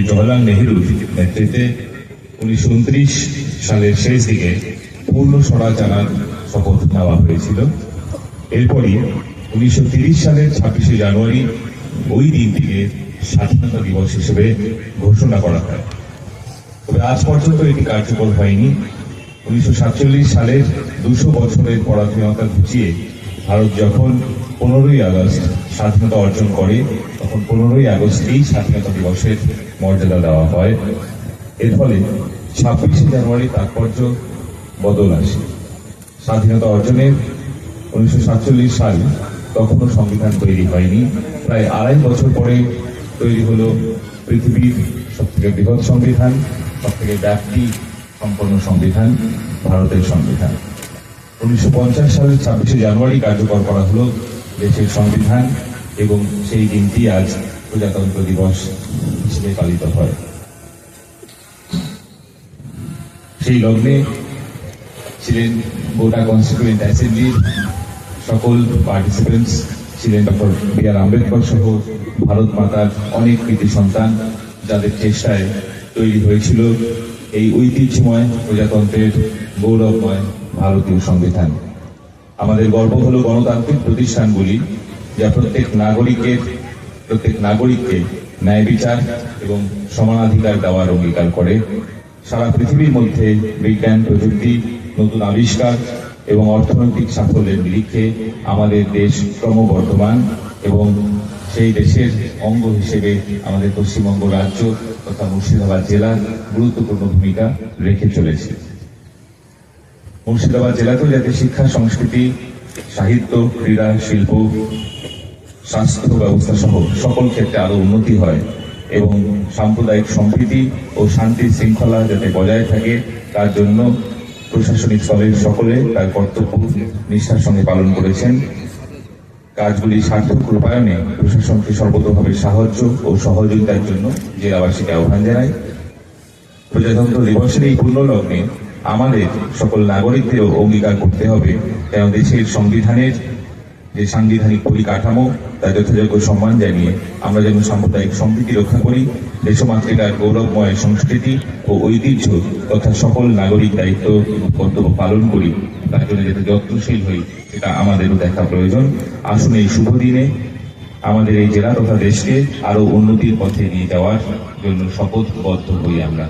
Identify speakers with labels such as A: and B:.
A: পণ্ডিত জওয়াহরলাল নেহেরুর নেতৃত্বে উনিশশো উনত্রিশ সালের শেষ দিকে পূর্ণ স্বরাজ আনার শপথ নেওয়া হয়েছিল। এরপরই উনিশশো তিরিশ সালের ছাব্বিশে জানুয়ারি ওই দিনটিকে স্বাধীনতা দিবস হিসেবে ঘোষণা করা হয়। তবে আজ পর্যন্ত এটি কার্যকর হয়নি। উনিশশো সাতচল্লিশ সালের দুশো বছরের পরাধীনতা ঘুচিয়ে ভারত যখন পনেরোই আগস্ট স্বাধীনতা অর্জন করে, তখন পনেরোই আগস্টেই স্বাধীনতা দিবসের মর্যাদা দেওয়া হয়। এর ফলে ছাব্বিশে জানুয়ারি তাৎপর্য বদল আসে। স্বাধীনতা অর্জনের উনিশশো সাতচল্লিশ সাল তখনও সংবিধান তৈরি হয়নি। প্রায় আড়াই বছর পরে তৈরি হলো পৃথিবীর সব থেকে বৃহৎ সংবিধান সব থেকে ব্যাপ্তি সম্পন্ন সংবিধান, ভারতের সংবিধান। উনিশশো পঞ্চাশ সালের ছাব্বিশে জানুয়ারি কার্যকর করা হলো দেশের সংবিধান এবং সেই দিনটি আজ প্রজাতন্ত্র দিবস হিসেবে পালিত হয়। সেই লগ্নে ছিলেন গোটা কনস্টিটিউয়েন্ট অ্যাসেম্বলির সকল পার্টিসিপেন্টস ছিলেন ডক্টর বি আর আম্বেদকর সহ ভারত মাতার অনেক কৃতি সন্তান যাদের চেষ্টায় তৈরি হয়েছিল এই ঐতিহ্যময় প্রজাতন্ত্রের গৌরবময় ভারতীয় সংবিধান। আমাদের গর্ব হলো গণতান্ত্রিক প্রতিষ্ঠানগুলি, যা প্রত্যেক নাগরিকের, প্রত্যেক নাগরিককে ন্যায় বিচার এবং সমানাধিকার দেওয়ার অঙ্গীকার করে। সারা পৃথিবীর মধ্যে বিজ্ঞান, প্রযুক্তি, নতুন আবিষ্কার এবং অর্থনৈতিক সাফল্যের নিরিখে আমাদের দেশ ক্রমবর্ধমান এবং সেই দেশের অঙ্গ হিসেবে আমাদের পশ্চিমবঙ্গ রাজ্য তথা মুর্শিদাবাদ জেলা গুরুত্বপূর্ণ ভূমিকা রেখে চলেছে। মুর্শিদাবাদ জেলাতেও যাতে শিক্ষা, সংস্কৃতি, সাহিত্য, ক্রীড়া, শিল্প, স্বাস্থ্য ব্যবস্থা সহ সকল ক্ষেত্রে আরও উন্নতি হয় এবং সাম্প্রদায়িক সম্প্রীতি ও শান্তি শৃঙ্খলা যাতে বজায় থাকে, তার জন্য প্রশাসনিক স্তরের সকলে তার কর্তব্য নিষ্ঠার সঙ্গে পালন করেছেন। কাজগুলি সার্থক রূপায়ণে প্রশাসনকে সর্বতভাবে সাহায্য ও সহযোগিতার জন্য জেলাবাসীকে আহ্বান জানায়। প্রজাতন্ত্র দিবসের এই পূর্ণ লগ্নে আমাদের সকল নাগরিকদেরও অঙ্গীকার করতে হবে। কেন দেশের সংবিধানের যে সাংবিধানিক পরিকাঠামো, তার যথাযোগ্য সম্মান জানিয়ে আমরা যেন সাম্প্রদায়িক সম্প্রীতি রক্ষা করি দেশমাতৃকার গৌরবময় সংস্কৃতি ও ঐতিহ্য তথা সকল নাগরিক দায়িত্ব কর্তব্য পালন করি। তার জন্য যাতে যত্নশীল হই, সেটা আমাদেরও দেখা প্রয়োজন। আসুন এই শুভ দিনে আমাদের এই জেলা তথা দেশকে আরও উন্নতির পথে নিয়ে যাওয়ার জন্য শপথবদ্ধ হই আমরা।